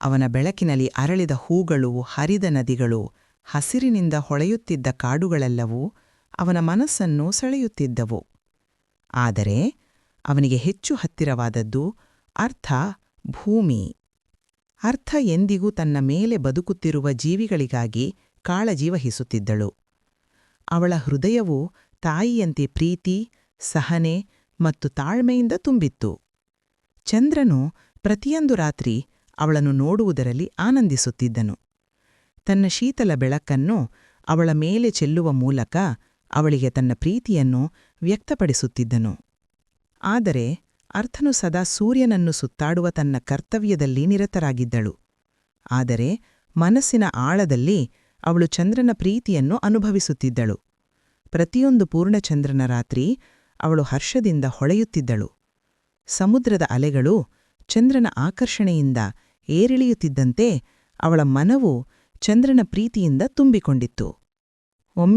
ಅವನ ಬೆಳಕಿನಲ್ಲಿ ಅರಳಿದ ಹೂಗಳು, ಹರಿದ ನದಿಗಳು, ಹಸಿರಿನಿಂದ ಹೊಳೆಯುತ್ತಿದ್ದ ಕಾಡುಗಳೆಲ್ಲವೂ ಅವನ ಮನಸ್ಸನ್ನು ಸೆಳೆಯುತ್ತಿದ್ದವು. ಆದರೆ ಅವನಿಗೆ ಹೆಚ್ಚು ಹತ್ತಿರವಾದದ್ದು ಅರ್ಥ ಭೂಮಿ. ಅರ್ಥ ಎಂದಿಗೂ ತನ್ನ ಮೇಲೆ ಬದುಕುತ್ತಿರುವ ಜೀವಿಗಳಿಗಾಗಿ ಕಾಳಜಿ ವಹಿಸುತ್ತಿದ್ದಳು ಅವಳ ಹೃದಯವು ತಾಯಿಯಂತೆ ಪ್ರೀತಿ, ಸಹನೆ ಮತ್ತು ತಾಳ್ಮೆಯಿಂದ ತುಂಬಿತ್ತು. ಚಂದ್ರನು ಪ್ರತಿಯೊಂದು ರಾತ್ರಿ ಅವಳನ್ನು ನೋಡುವುದರಲ್ಲಿ ಆನಂದಿಸುತ್ತಿದ್ದನು. ತನ್ನ ಶೀತಲ ಬೆಳಕನ್ನು ಅವಳ ಮೇಲೆ ಚೆಲ್ಲುವ ಮೂಲಕ ಅವಳಿಗೆ ತನ್ನ ಪ್ರೀತಿಯನ್ನು ವ್ಯಕ್ತಪಡಿಸುತ್ತಿದ್ದನು. ಆದರೆ ಅರ್ಥನು ಸದಾ ಸೂರ್ಯನನ್ನು ಸುತ್ತಾಡುವ ತನ್ನ ಕರ್ತವ್ಯದಲ್ಲಿ ನಿರತರಾಗಿದ್ದಳು. ಆದರೆ ಮನಸ್ಸಿನ ಆಳದಲ್ಲಿ ಅವಳು ಚಂದ್ರನ ಪ್ರೀತಿಯನ್ನು ಅನುಭವಿಸುತ್ತಿದ್ದಳು. ಪ್ರತಿಯೊಂದು ಪೂರ್ಣಚಂದ್ರನ ರಾತ್ರಿ ಅವಳು ಹರ್ಷದಿಂದ ಹೊಳೆಯುತ್ತಿದ್ದಳು. ಸಮುದ್ರದ ಅಲೆಗಳು ಚಂದ್ರನ ಆಕರ್ಷಣೆಯಿಂದ ಏರಿಳಿಯುತ್ತಿದ್ದಂತೆ ಅವಳ ಮನವು ಚಂದ್ರನ ಪ್ರೀತಿಯಿಂದ ತುಂಬಿಕೊಂಡಿತ್ತು. ಒಮ್ಮೆ